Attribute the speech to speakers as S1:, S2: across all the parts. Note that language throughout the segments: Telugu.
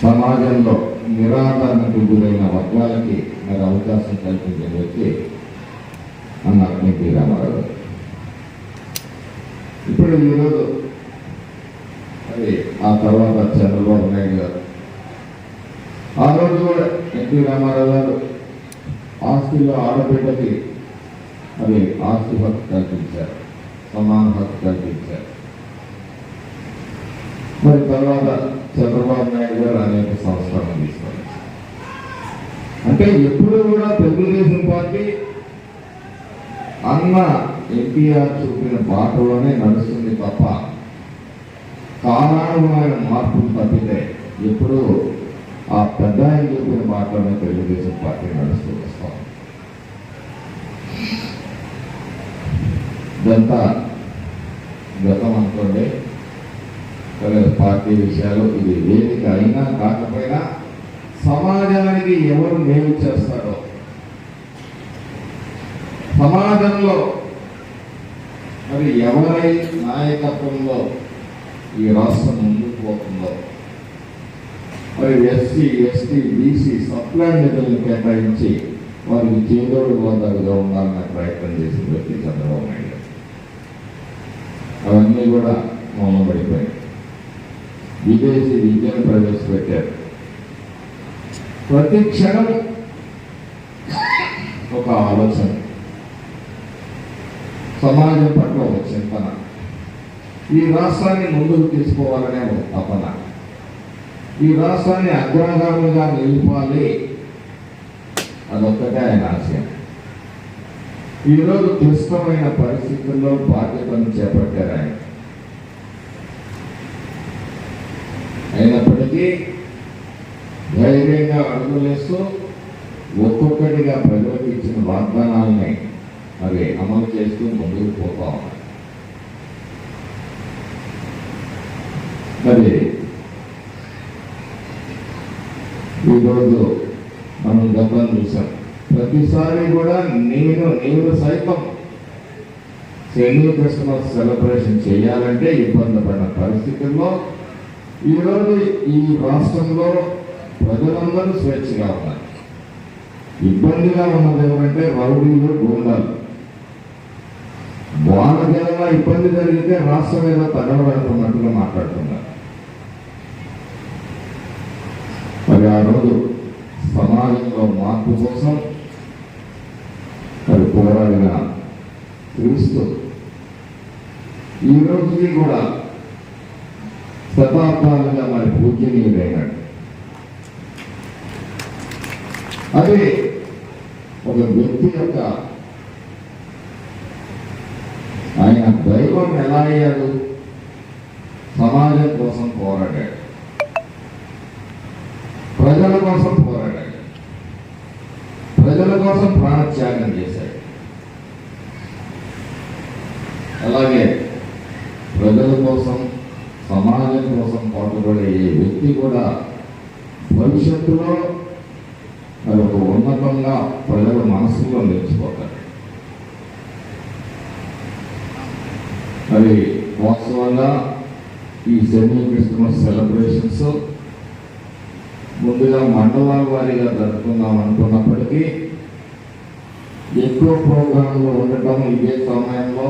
S1: సమాజంలో అందరూ
S2: సమాజంలో నిరాకరణకు గురైన వర్గాలకి మరి అవకాశం కల్పించిన వ్యక్తి అన్న ఎన్టీ రామారావు ఇప్పుడు ఈరోజు మరి ఆ తర్వాత చంద్రబాబు నాయుడు గారు. ఆ రోజు కూడా ఎన్టీ రామారావు గారు ఆస్తిలో ఆడబిడ్డకి మరి ఆస్తి హక్కు కల్పించారు సమాన హక్కు కల్పించారు. మరి తర్వాత చంద్రబాబు నాయుడు గారు అనేక సంస్కరణలు తీసుకున్నారు. అంటే ఎప్పుడు కూడా తెలుగుదేశం పార్టీ అన్న ఎన్టీఆర్ చూపిన బాటలోనే నడుస్తుంది తప్ప కాలానుగుణమైన మార్పులు తప్పితే ఎప్పుడు ఆ పెద్ద ఆయన చూపిన బాటలోనే తెలుగుదేశం పార్టీ నడుస్తూ వస్తాం ఇదంతా గతం అనుకోండి. పార్టీ విషయాలు ఇది వేదిక అయినా కాకపోయినా సమాజానికి ఎవరు మేలు చేస్తారో. సమాజంలో మరి ఎవరై నాయకత్వంలో ఈ రాష్ట్రం ముందుకు పోతుందో. మరి ఎస్సీ ఎస్టీ బీసీ సప్లాన్ నిధులను కేటాయించి వారికి చేదోడు పోతారుగా ఉండాలనే ప్రయత్నం చేసిన వ్యక్తి చంద్రబాబు నాయుడు అవన్నీ కూడా మౌనపడిపోయాయి విదేశీ విద్యను ప్రవేశపెట్టారు. ప్రతి క్షణం ఒక ఆలోచన. సమాజం పట్ల ఒక చింతన. ఈ రాష్ట్రాన్ని ముందుకు తీసుకోవాలనే ఒక తపన. ఈ రాష్ట్రాన్ని అగ్రగామిగా నిలిపాలి అదొక్కటే ఆయన ఆశయం. ఈరోజు క్లిష్టమైన పరిస్థితుల్లో బాధ్యతను చేపట్టారు ఆయన. అయినప్పటికీ ధైర్యంగా అడుగులేస్తూ ఒక్కొక్కటిగా ప్రజలకు ఇచ్చిన వాగ్దానాలని అవి అమలు చేస్తూ ముందుకు పోతా ఉన్నాయి మరి ఈరోజు మనం గతం చూసాం. ప్రతిసారి కూడా నేను నేను సైతం సెమీ క్రిస్మస్ సెలబ్రేషన్ చేయాలంటే ఇబ్బంది పడిన పరిస్థితుల్లో ఈరోజు ఈ రాష్ట్రంలో ప్రజలందరూ స్వేచ్ఛగా ఉన్నారు ఇబ్బందిగా ఉన్నది ఎవరంటే రౌడీలు గూండాలు. వాళ్ళకి ఏదైనా ఇబ్బంది జరిగితే రాష్ట్రం ఏదో తగలబెడుతున్నట్టుగా మాట్లాడుతున్నారు. మరి ఆ రోజు సమాజంలో మార్పు కోసం మరి పోరాడిన క్రీస్తు. ఈ రోజుకి కూడా శతాబ్దాలుగా మరి పూజనీయుడైనాడు. అది ఒక వ్యక్తి యొక్క ఆయన దైవం ఎలా అయ్యాడు? సమాజం కోసం పోరాడాడు. ప్రజల కోసం పోరాడాడు. ప్రజల కోసం ప్రాణత్యాగం చేశాడు. అలాగే ప్రజల కోసం సమాజం కోసం పాటుపడే ఏ వ్యక్తి కూడా భవిష్యత్తులో సందర్భంగా ప్రజల మనసులో నిలిచిపోతారు. మరి వాస్తవంగా ఈ సెమీ క్రిస్మస్ సెలబ్రేషన్స్ ముందుగా మండలాల వారీగా జరుపుకుందాం అనుకున్నప్పటికీ ఎక్కువ ప్రోగ్రాంలు ఉండటం ఇదే సమయంలో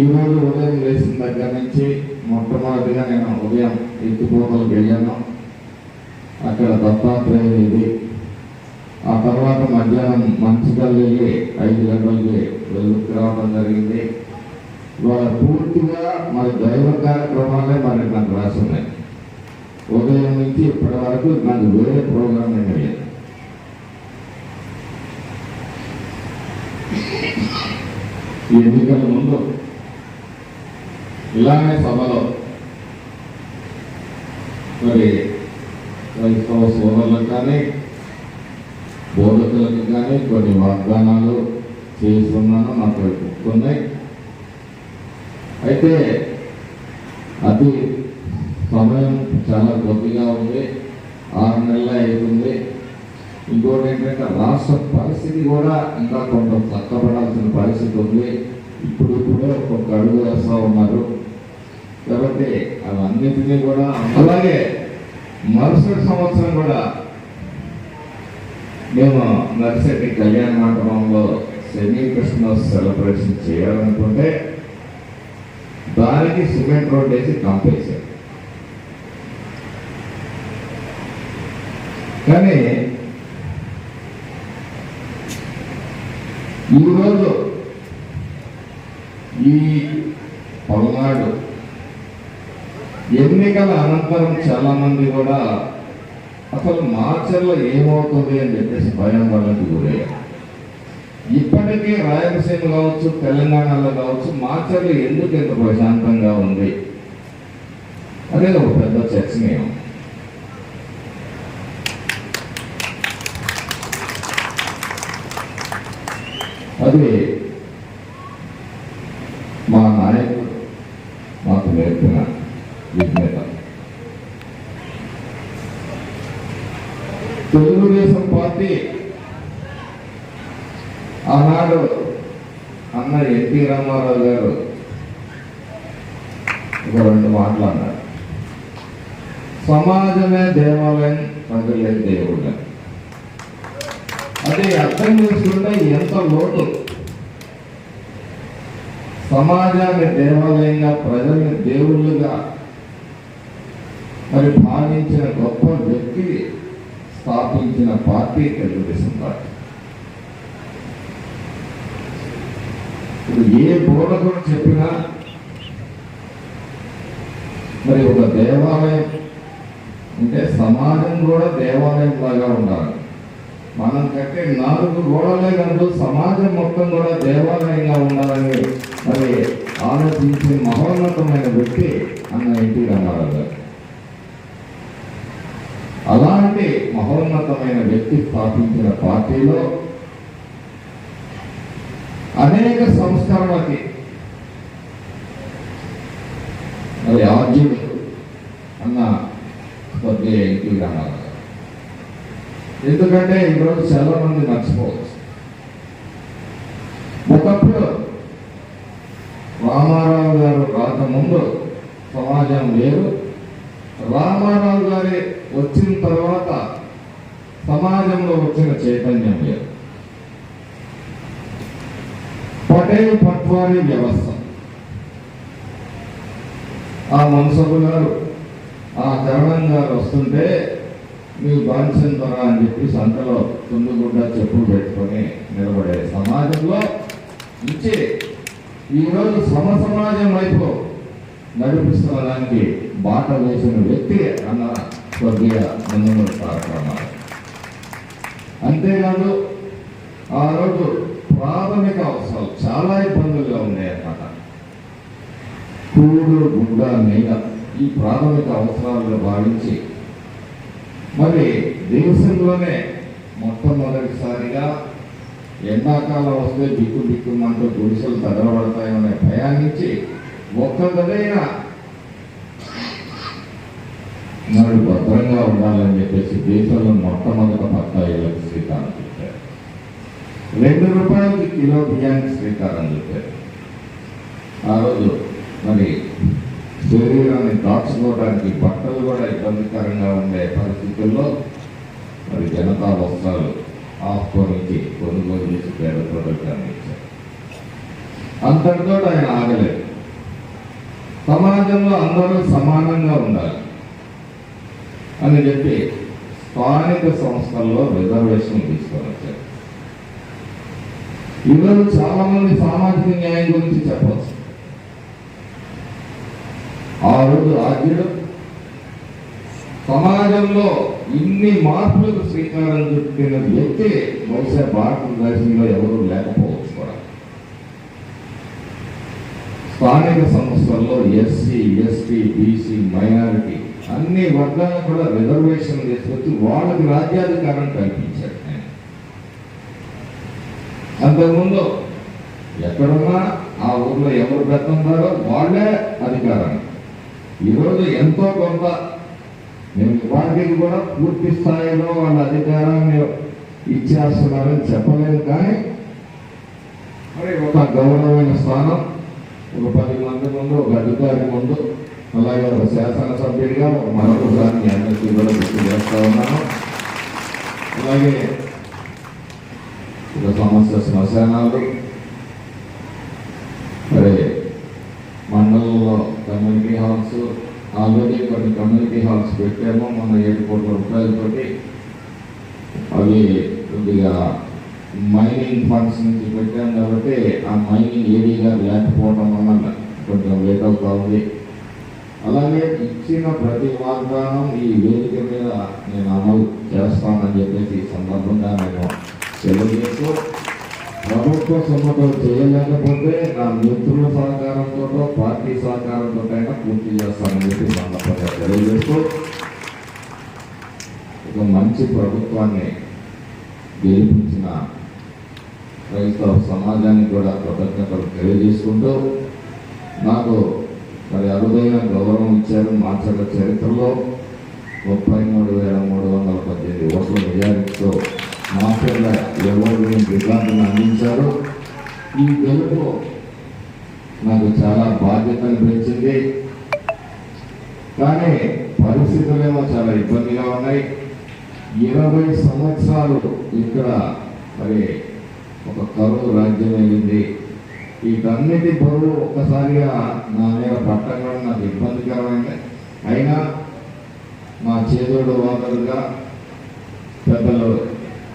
S2: ఈరోజు ఉదయం లేచిన దగ్గర నుంచి మొట్టమొదటిగా నేను ఉదయం ఎత్తిపోతలకు వెళ్ళాను. అక్కడ దత్తాత్రేయ ఇది ఆ తర్వాత మధ్యాహ్నం మంచికల్ వెళ్ళి ఐదు గంటలకి వెళ్ళి రావడం జరిగింది. ఇవాళ పూర్తిగా మరి దైవ కార్యక్రమాలే మరి నాకు రాసి ఉన్నాయి ఉదయం నుంచి ఇప్పటి వరకు నాకు వేరే ప్రోగ్రాం ఏమీ లేదు. ఈ ఎన్నికల ముందు ఇలానే సభలో మరి క్రైస్తవ సోదరులకు కానీ బోధకులకి కానీ కొన్ని వాగ్దానాలు చేస్తున్నాను నాకు గుర్తున్నాయి. అయితే అది సమయం చాలా కొద్దిగా ఉంది. ఆరు నెలలు అవుతుంది ఇంకోటి ఏంటంటే రాష్ట్ర పరిస్థితి కూడా ఇంకా కొంత చక్కబడాల్సిన పరిస్థితి ఉంది. ఇప్పుడు కూడా ఒక అడుగు వేస్తూ ఉన్నారు. కాబట్టి అవన్నిటినీ కూడా అలాగే మరుసటి సంవత్సరం కూడా మేము నర్సెట్టి కళ్యాణ మండపంలో సెమీ క్రిస్మస్ సెలబ్రేషన్ చేయాలనుకుంటే దానికి సిమెంట్ రోడ్ వేసి కంపేశారు కానీ ఈరోజు ఈ పల్నాడు ఎన్నికల అనంతరం చాలా మంది కూడా అసలు మార్చర్లో ఏమవుతుంది అని చెప్పేసి భయం వాళ్ళకి గురయ్యారు ఇప్పటికీ రాయలసీమ కావచ్చు తెలంగాణలో కావచ్చు మార్చర్లు ఎందుకు ఇంత ప్రశాంతంగా ఉంది? అనేది ఒక పెద్ద చర్చనీయం అది మా నాయకుడు మాకు నేర్పిన విజ్ఞత తెలుగుదేశం పార్టీ ఆనాడు అన్న ఎన్టీ రామారావు గారు ఒక రెండు మాటలు అన్నారు సమాజమే దేవాలయం ప్రజలే దేవుళ్ళ అది అర్థం చేసుకుంటే ఎంత లోటు? సమాజాన్ని దేవాలయంగా ప్రజల్ని దేవుళ్ళుగా మరి భావించిన గొప్ప వ్యక్తి స్థాపించిన పార్టీ తెలుగుదేశం పార్టీ. ఇప్పుడు ఏ బోధకుడు చెప్పినా మరి ఒక దేవాలయం అంటే సమాజం కూడా దేవాలయం లాగా ఉండాలి. మనం కట్టే నాలుగు గోడలే కాదు సమాజం మొత్తం కూడా దేవాలయంగా ఉండాలని మరి ఆలోచించే మహోన్నతమైన వ్యక్తి అన్న ఎన్టీ రామారావు గారు. అలాంటి మహోన్నతమైన వ్యక్తి స్థాపించిన పార్టీలో అనేక సంస్కరణలకి మరి ఆర్జుడు అన్న కొద్దిగా ఎన్టీ రామారావు ఎందుకంటే ఈరోజు చాలా మంది మర్చిపోవచ్చు. ఒకప్పుడు రామారావు గారు రాకముందు సమాజం వేరు. రామారావు గారి వచ్చిన తర్వాత సమాజంలో వచ్చిన చైతన్యం వేరు. పటేల్ పట్వారీ వ్యవస్థ. ఆ మనసభు గారు ఆ చరణం గారు వస్తుంటే మీరు బాన్సన్ ద్వారా అని చెప్పి సంతలో తుండుగుడ్డ చెప్పులు పెట్టుకొని నిలబడే సమాజంలో నుంచి ఈరోజు సమ సమాజం వైపు నడిపిస్తున్న దానికి బాట వేసిన వ్యక్తి అన్న స్వర్గీయ నందమూరి తారక అంతేకాదు ఆ రోజు ప్రాథమిక అవసరాలు చాలా ఇబ్బందులుగా ఉన్నాయన్నమాట. కూడు గుడ్డ మీద ఈ ప్రాథమిక అవసరాలుగా భావించి మరి దేశంలోనే మొట్టమొదటిసారిగా ఎండాకాలం వస్తే దిక్కు దిక్కుమంటూ గుడిసెలు తగలబడతాయనే ప్రయాణించి ఒక్కదైనా నాడు భద్రంగా ఉండాలని చెప్పేసి దేశంలో మొట్టమొదట బత్తాయిలకు శ్రీకారం చుట్టారు. రెండు రూపాయలకి కిలో బియ్యానికి శ్రీకారం చుట్టారు. ఆ రోజు మరి శరీరాన్ని దాచుకోవడానికి బట్టలు కూడా ఇబ్బందికరంగా ఉండే పరిస్థితుల్లో మరి జనతా వస్త్రాలు ఆఫ్కోరించి కొనుగోలు చేసి పేద ప్రజలకు ఇచ్చారు అంతటితో ఆయన ఆగలేదు. సమాజంలో అందరూ సమానంగా ఉండాలి అని చెప్పి స్థానిక సంస్థల్లో రిజర్వేషన్ తీసుకొని వచ్చారు. ఈరోజు చాలా మంది సామాజిక న్యాయం గురించి చెప్పవచ్చు ఆ రోజు ఆద్యుడు సమాజంలో ఇన్ని మార్పులకు శ్రీకారం చుట్టిన వ్యక్తి బహుశా భారతదేశంలో ఎవరు లేకపోవచ్చు కూడా. స్థానిక సంస్థల్లో ఎస్సీ ఎస్టీ బీసీ మైనారిటీ అన్ని వర్గాలు కూడా రిజర్వేషన్ తీసుకొచ్చి వాళ్ళకి రాజ్యాధికారం కల్పించాడు అంతకుముందు ఎక్కడున్నా ఆ ఊర్లో ఎవరు పెద్ద ఉన్నారో వాళ్ళే అధికారం ఈరోజు ఎంతో కొంత నేను వాటికి కూడా పూర్తి స్థాయిలో వాళ్ళ అధికారాన్ని ఇచ్చేస్తున్నారని చెప్పలేదు కానీ మరి ఒక గౌరవమైన స్థానం ఒక పది మంది ముందు ఒక అధికారి ముందు అలాగే ఒక శాసనసభ్యుడిగా ఒక మరొకసారి అందరికీ కూడా గుర్తు చేస్తా ఉన్నాను. అలాగే ఒక సమస్య శ్మశానాలు మరి మండలంలో కమ్యూనిటీ హాల్స్ ఆల్రెడీ కొన్ని కమ్యూనిటీ హాల్స్ పెట్టాము మొన్న ఏడు కోట్ల రూపాయలతోటి. అవి కొద్దిగా మైనింగ్ ఫండ్స్ నుంచి పెట్టాం కాబట్టి ఆ మైనింగ్ ఏరియాగా లేకపోవడం వల్ల కొంచెం లేట్ అవుతా ఉంది. అలాగే ఇచ్చిన ప్రతి వాగ్దానం ఈ వేదిక మీద నేను అమలు చేస్తానని చెప్పేసి ఈ సందర్భంగా నేను తెలియజేస్తూ ప్రభుత్వ సొమ్ముతో చేయలేకపోతే నా మిత్రుల సహకారంతో పార్టీ సహకారంతో అయినా పూర్తి చేస్తానని చెప్పి సందర్భంగా తెలియజేస్తూ ఒక మంచి ప్రభుత్వాన్ని గెలిపించిన క్రైస్తవ సమాజానికి కూడా కృతజ్ఞతలు తెలియజేసుకుంటూ నాకు మరి అరుదైన గౌరవం ఇచ్చారు మాచర్ల చరిత్రలో ముప్పై మూడు వేల మూడు వందల పద్దెనిమిది ఓట్లు మెజారిటీతో మాచర్ల ఎవరు రికార్డును అందించారు. ఈ గెలుపు నాకు చాలా బాధ్యతను పెంచింది కానీ పరిస్థితులేమో చాలా ఇబ్బందిగా ఉన్నాయి. ఇరవై సంవత్సరాలు ఇక్కడ మరి ఒక కరువు రాజ్యమైంది వీటన్నిటి బరువు ఒక్కసారిగా నా మీద పట్టడం నాకు ఇబ్బందికరమైంది. అయినా మా చేదోడు వాదరుగా పెద్దలు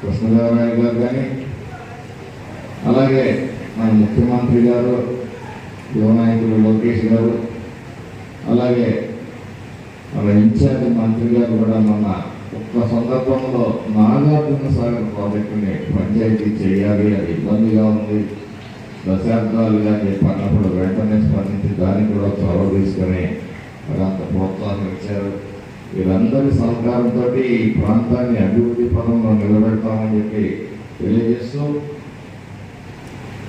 S2: కృష్ణదేవరాయ గారు కానీ అలాగే మన ముఖ్యమంత్రి గారు యువ నాయకులు లోకేష్ గారు అలాగే మన ఇన్ఛార్జ్ మంత్రి గారు కూడా మొన్న ఒక్క సందర్భంలో నాగార్జున సాగర్ ప్రాజెక్టుని పంచాయతీ చేయాలి అది ఇబ్బందిగా ఉంది. దశాబ్దాలుగా చెప్పినప్పుడు వెంటనే స్పందించి దానికి కూడా చొరవ తీసుకొని మరి అంత ప్రోత్సాహం ఇచ్చారు. వీరందరి సహకారంతో ఈ ప్రాంతాన్ని అభివృద్ధి పదంలో నిలబెడతామని చెప్పి తెలియజేస్తూ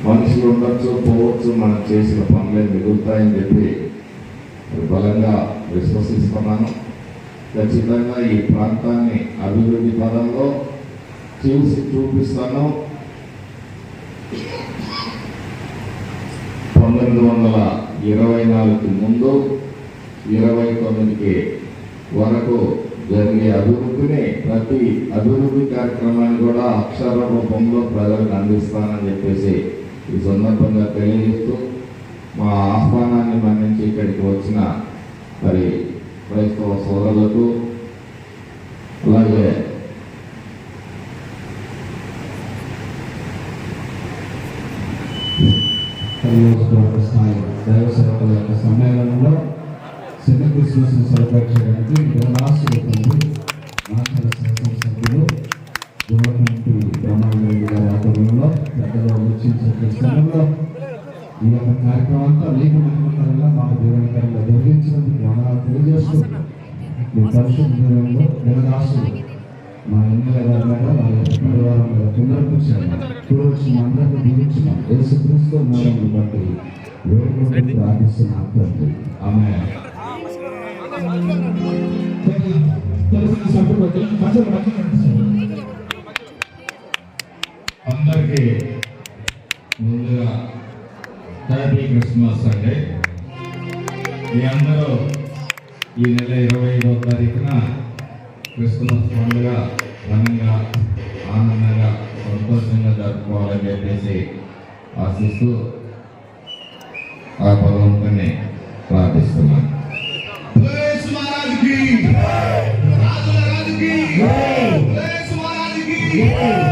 S2: మనుషులు ఉండొచ్చు పోవచ్చు మనం చేసిన పనులే మిగులుతాయని చెప్పి బలంగా విశ్వసిస్తున్నాను. ఖచ్చితంగా ఈ ప్రాంతాన్ని అభివృద్ధి పదంలో చూసి చూపిస్తాను. పంతొమ్మిది వందల ఇరవై నాలుగుకి ముందు ఇరవై తొమ్మిదికి వరకు జరిగే అభివృద్ధిని ప్రతి అభివృద్ధి కార్యక్రమాన్ని కూడా అక్షర రూపంలో ప్రజలకు అందిస్తానని చెప్పేసి ఈ సందర్భంగా తెలియజేస్తూ మా ఆహ్వానాన్ని మన్నించి ఇక్కడికి వచ్చిన మరి క్రైస్తవ సోదరులకు అలాగే
S1: స్థాయి దైవ సేవకుల యొక్క సమ్మేళనం క్రిస్మస్ని సెలబ్రేట్ చేయడానికి రాష్ట్రపతి మాట్లాడ శాసనసభ్యులు యువకంటి బ్రహ్మారెడ్డి గారి ఆధ్వర్యంలో పెద్దలు వచ్చిన క్రిస్మస్లో ఈ యొక్క కార్యక్రమం అనేక మీకు మహిమకరంగా మాకు దీవెనకరంగా జరిగించినందుకు వందనాలు తెలియజేస్తూ ఈ పరిశుద్ధ దినంలో జనదాసులు మా ఎమ్మెల్యే గారి మీద మా యొక్క పరివారం మీద పునరుద్ధరించాము చూడవచ్చు మా అందరికీ దీవించిన యేసుక్రీస్తు నామమును బట్టి వేడుకుంటూ ప్రార్థిస్తున్నాం ఆమె
S2: అందరికీ ముందుగా హ్యాపీ క్రిస్మస్ అండి. మీ అందరూ ఈ నెల ఇరవై ఐదవ తారీఖున క్రిస్మస్ పండుగ ఘనంగా ఆనందంగా సంతోషంగా జరుపుకోవాలని చెప్పేసి ఆశిస్తూ ఆ
S3: aqui.